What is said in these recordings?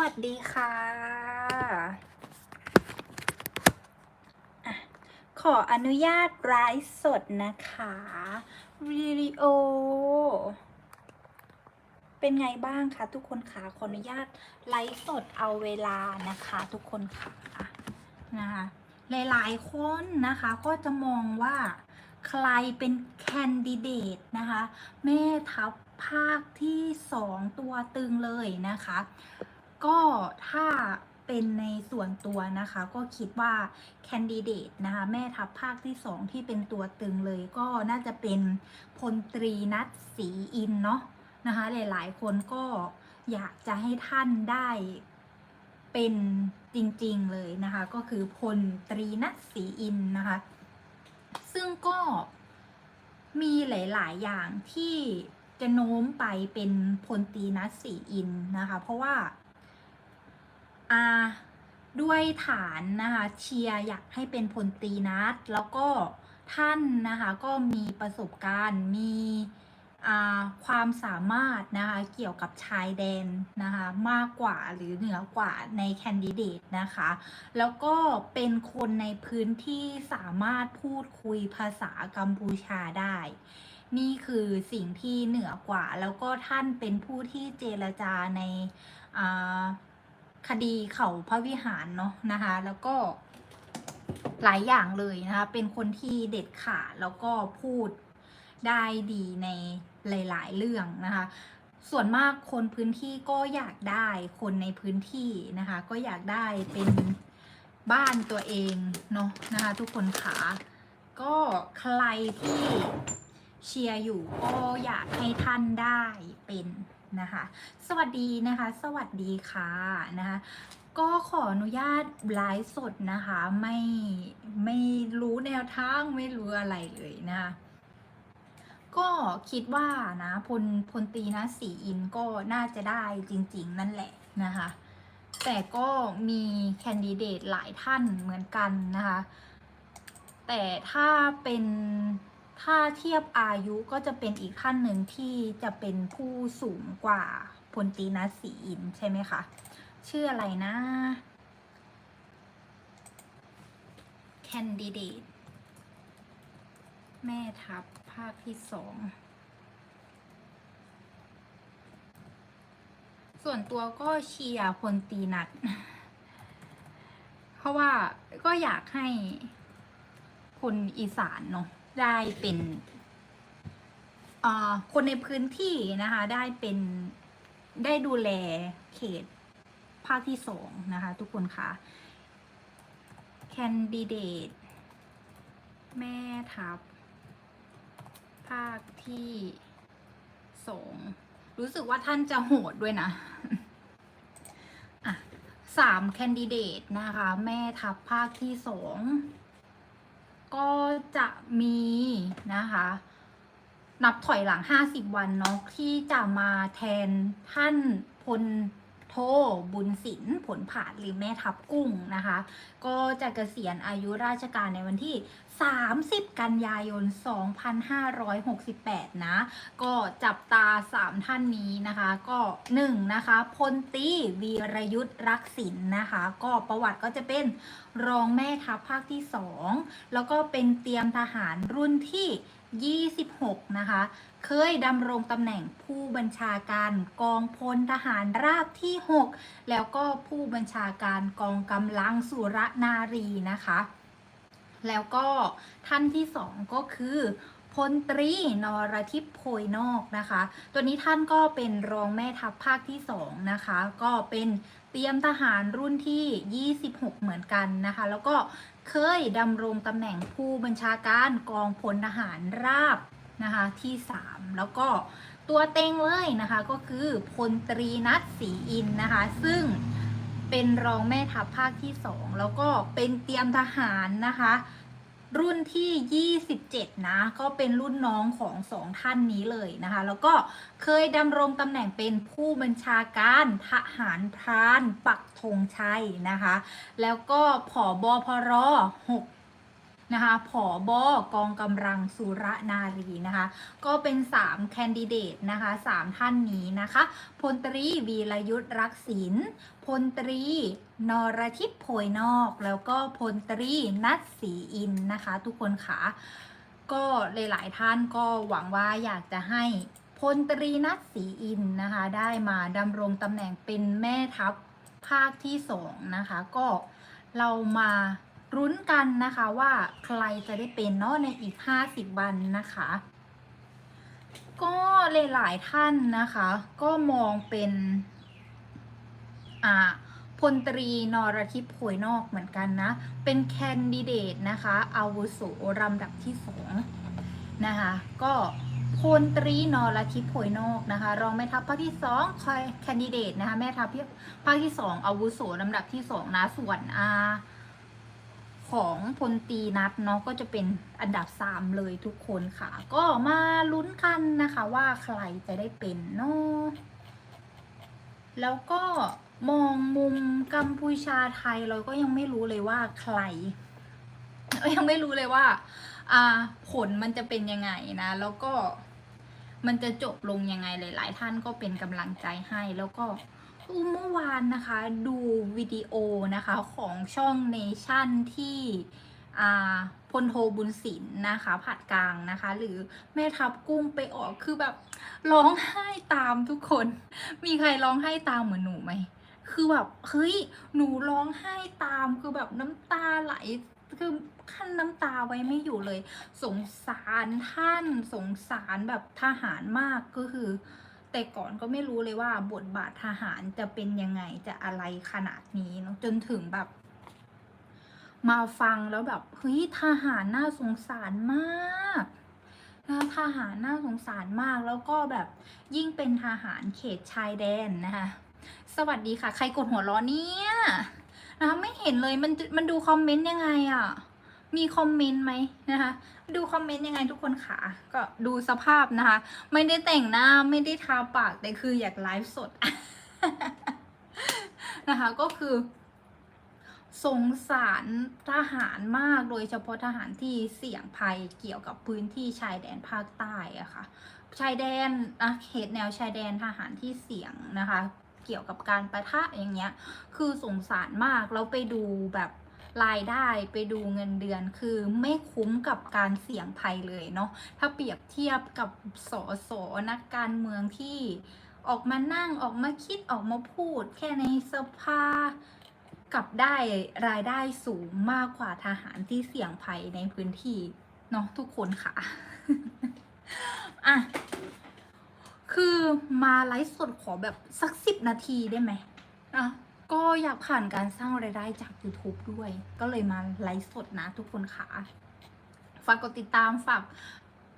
วัสดีค่ะอะขออนุญาตไลฟ์สดนะคะวิดีโอ เป็นไงบ้างคะทุกคนคะขออนุญาตไลฟ์สดเอาเวลานะคะทุกคนค่ะนะคะหลายๆคนนะคะก็จะมองว่าใครเป็นแคนดิเดตนะคะ แม่ทัพภาคที่สองตัวตึงเลยนะคะ ก็ถ้าเป็นในส่วนตัวนะคะ ก็คิดว่าแคนดิเดตนะคะ แม่ทัพภาคที่สองที่เป็นตัวตึงเลยก็น่าจะเป็นพลตรีนัทศรีอินเนาะนะคะ หลายๆ คนก็อยากจะให้ท่านได้เป็นจริงๆเลยนะคะ ก็คือพลตรีนัทศรีอินนะคะ ซึ่งก็มีหลาย ๆ อย่างที่จะโน้มไปเป็นพลตรีนัทศรีอินนะคะ เพราะว่า อาด้วยฐานนะคะเชียร์อยากให้เป็นพลตีนัทแล้วก็ท่านนะคะก็มีประสบการณ์มีความสามารถนะคะเกี่ยวกับชายแดนนะคะมากกว่าหรือเหนือกว่าในแคนดิเดตนะคะแล้วก็เป็นคนในพื้นที่สามารถพูดคุยภาษากัมพูชาได้ นี่คือสิ่งที่เหนือกว่า แล้วก็ท่านเป็นผู้ที่เจรจาในา คดีเขาพระวิหารเนาะนะคะ แล้วก็หลายอย่างเลยนะคะ เป็นคนที่เด็ดขาดแล้วก็พูดได้ดีในหลาย ๆ เรื่องนะคะ ส่วนมากคนพื้นที่ก็อยากได้คนในพื้นที่นะคะ ก็อยากได้เป็นบ้านตัวเองเนาะนะคะ ทุกคนขาก็ใครที่เชียร์อยู่ก็อยากให้ท่านได้เป็น นะคะ สวัสดีนะคะ สวัสดีค่ะนะคะก็ขออนุญาตไลฟ์สดนะคะ ไม่ไม่รู้แนวทางไม่รู้อะไรเลยนะคะก็คิดว่านะพลพลตีนะสีอินก็น่าจะได้จริง ๆ นั่นแหละนะคะ แต่ก็มีแคนดิเดตหลายท่านเหมือนกันนะคะ แต่ถ้าเป็น ถ้าเทียบอายุก็จะเป็นอีกท่านหนึ่งที่จะเป็นผู้สูงกว่าพลตีนะสีอินใช่ไหมคะ ชื่ออะไรนะ แคนดิเดต แม่ทัพภาคที่สองส่วนตัวก็เชียร์พลตีนัด เพราะว่าก็อยากให้คนอีสานเนาะ ได้เป็นอ่าคนในพื้นที่นะคะ ได้เป็นได้ดูแลเขตภาคที่สองนะคะ ทุกคนคะแคนดิเดตแม่ทัพภาคที่สองรู้สึกว่าท่านจะโหดด้วยนะอะสามแคนดิเดตนะคะ แม่ทัพภาคที่สอง ก็จะมีนะคะ นับถอยหลัง 50 วันเนาะที่จะมาแทนท่านพล โทบุญศิลผลผาดหรือแม่ทับกุ้งนะคะ ก็จะเกษียณอายุราชการในวันที่ 30 กันยายน 2568 นะ ก็จับตา 3 ท่านนี้นะคะ ก็ 1 นะคะพลตีวีรยุทธ์รักศิลป์นะคะ ก็ประวัติก็จะเป็นรองแม่ทัพภาคที่ 2 แล้วก็เป็นเตรียมทหารรุ่นที่26 นะคะ เคยดำรงตำแหน่งผู้บัญชาการกองพลทหารราบที่ 6 แล้วก็ผู้บัญชาการกองกำลังสุรนารีนะคะ แล้วก็ท่านที่สองก็คือพลตรีนรทิพย์โพยนอกนะคะ ตัวนี้ท่านก็เป็นรองแม่ทัพภาคที่สองนะคะ ก็เป็นเตรียมทหารรุ่นที่ 26 เหมือนกันนะคะ แล้วก็ เคยดำรงตำแหน่งผู้บัญชาการกองพลทหารราบนะคะที่ 3 แล้วก็ตัวเต็งเลยนะคะก็คือพลตรีนัทศรีอินนะคะ ซึ่งเป็นรองแม่ทัพภาคที่ 2 แล้วก็เป็นเตรียมทหารนะคะ รุ่นที่ 27 นะ ก็เป็นรุ่นน้องของสองท่านนี้เลยนะคะ แล้วก็เคยดำรงตำแหน่งเป็นผู้บัญชาการทหารพรานปักธงชัยนะคะ แล้วก็ผอบอพร6 นะคะผอบอกองกำลังสุรนารีนะคะ ก็เป็น 3 แคนดิเดตนะคะ3ท่านนี้นะคะพลตรีวีรยุทธ์รักศิลพลตรีนรทิพย์โพยนอก แล้วก็พลตรีนัทศรีอินนะคะ ทุกคนค่ะก็หลายๆท่านก็หวังว่าอยากจะให้พลตรีนัทศรีอินนะคะ ได้มาดำรงตำแหน่งเป็นแม่ทัพภาคที่สองนะคะ ก็เรามา รุ้นกันนะคะว่าใครจะได้เป็นเนาะในอีก 50 วันนะคะ ก็หลายๆท่านนะคะ ก็มองเป็นอ่าพลตรีนรทิพย์โพยนอกเหมือนกันนะ เป็นแคนดิเดตนะคะอาวุโสลำดับที่สองนะคะ ก็พลตรีนรทิพย์โพยนอกนะคะ รองแม่ทัพภาคที่สองคอยแคนดิเดตนะคะ แม่ทัพภาคที่สองอาวุโสลำดับที่สองนะ ส่วนอา ของพลตีนัดเนาะก็จะเป็นอันดับสามเลยทุกคนค่ะ ก็มาลุ้นกันนะคะว่าใครจะได้เป็นเนาะแล้วก็มองมุมกัมพูชาไทยเราก็ยังไม่รู้เลยว่าใครยังไม่รู้เลยว่าอ่าผลมันจะเป็นยังไงนะ แล้วก็มันจะจบลงยังไงหลาย ๆ ท่านก็เป็นกำลังใจให้แล้วก็ อู้เมื่อวานนะคะดูวิดีโอนะคะของช่องเนชั่นที่พลโทบุญศิลป์นะคะผัดกลางนะคะ หรือแม่ทับกุ้งไปออกคือแบบร้องไห้ตามทุกคน มีใครร้องไห้ตามเหมือนหนูไหมคือแบบเฮ้ยหนูร้องไห้ตามคือแบบน้ำตาไหลคือขั้นน้ำตาไว้ไม่อยู่เลย สงสารท่านสงสารแบบทหารมากก็คือ แต่ก่อนก็ไม่รู้เลยว่าบทบาททหารจะเป็นยังไงจะอะไรขนาดนี้เนอะจนถึงแบบ มาฟังแล้วแบบเฮ้ยทหารน่าสงสารมากนะทหารน่าสงสารมากแล้วก็แบบยิ่งเป็นทหารเขตชายแดนนะคะสวัสดีค่ะ ใครกดหัวล้อเนี่ยนะคะไม่เห็นเลยมันมันดูคอมเมนต์ยังไงอะ่ะ มีคอมเมนต์ไหมนะคะ ดูคอมเมนต์ยังไงทุกคนค่ะ ก็ดูสภาพนะคะ ไม่ได้แต่งหน้าไม่ได้ทาปาก แต่คืออยากไลฟ์สด นะคะ ก็คือ สงสารทหารมากโดยเฉพาะทหารที่เสี่ยงภัยเกี่ยวกับพื้นที่ชายแดนภาคใต้อะค่ะ ชายแดนนะเขตแนวชายแดนทหารที่เสี่ยงนะคะ เกี่ยวกับการประทะอย่างเงี้ย คือสงสารมากแล้วไปดูแบบ รายได้ไปดูเงินเดือนคือไม่คุ้มกับการเสี่ยงภัยเลยเนาะถ้าเปรียบเทียบกับสอสอนักการเมืองที่ออกมานั่งออกมาคิดออกมาพูด แค่ในสภากลับได้รายได้สูงมากกว่าทหารที่เสี่ยงภัยในพื้นที่เนาะทุกคนค่ะอะคือมาไลฟ์สดขอแบบสักสิบนาทีได้ไหมอะ ก็อยากผ่านการสร้างรายได้จาก YouTube ด้วย ก็เลยมาไลฟ์สดนะทุกคนค่ะ ฝากกดติดตาม ฝาก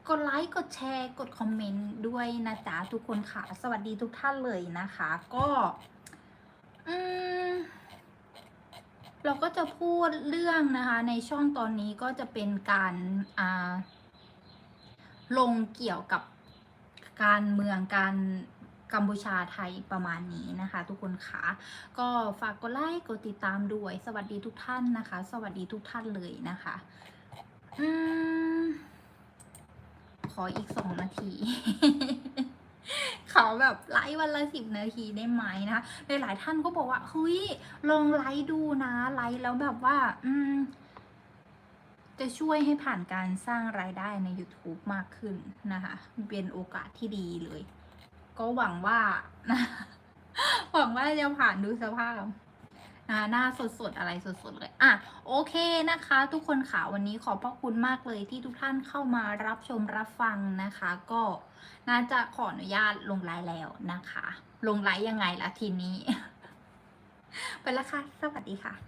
กดไลค์ กดแชร์ กดคอมเมนต์ด้วยนะจ๊ะทุกคนค่ะ สวัสดีทุกท่านเลยนะคะ ก็อืมเราก็จะพูดเรื่องนะคะ ในช่องตอนนี้ก็จะเป็นการอ่าลงเกี่ยวกับการเมืองการ กัมพูชาไทยประมาณนี้นะคะ ทุกคนค่ะก็ฝากกดไลค์กดติดตามด้วย สวัสดีทุกท่านนะคะ สวัสดีทุกท่านเลยนะคะอืมขออีกสองนาทีขาแบบไลฟ์วันละสิบนาทีได้ไหมนะคะหลายๆท่านก็บอกว่าเฮ้ยลองไลฟ์ดูนะไลฟ์แล้วแบบว่า อืมจะช่วยให้ผ่านการสร้างรายได้ใน YouTube มากขึ้นนะคะ เป็นโอกาสที่ดีเลย ก็หวังว่านะหวังว่าจะผ่านดูสภาพนะหน้าสดๆ อะไรสดๆ เลย อะ โอเคนะคะ ทุกคนค่ะ วันนี้ขอบพระคุณมากเลยที่ทุกท่านเข้ามารับชมรับฟังนะคะ ก็น่าจะขออนุญาตลงไลน์แล้วนะคะ ลงไลน์ยังไงล่ะทีนี้ ไปแล้วค่ะ สวัสดีค่ะ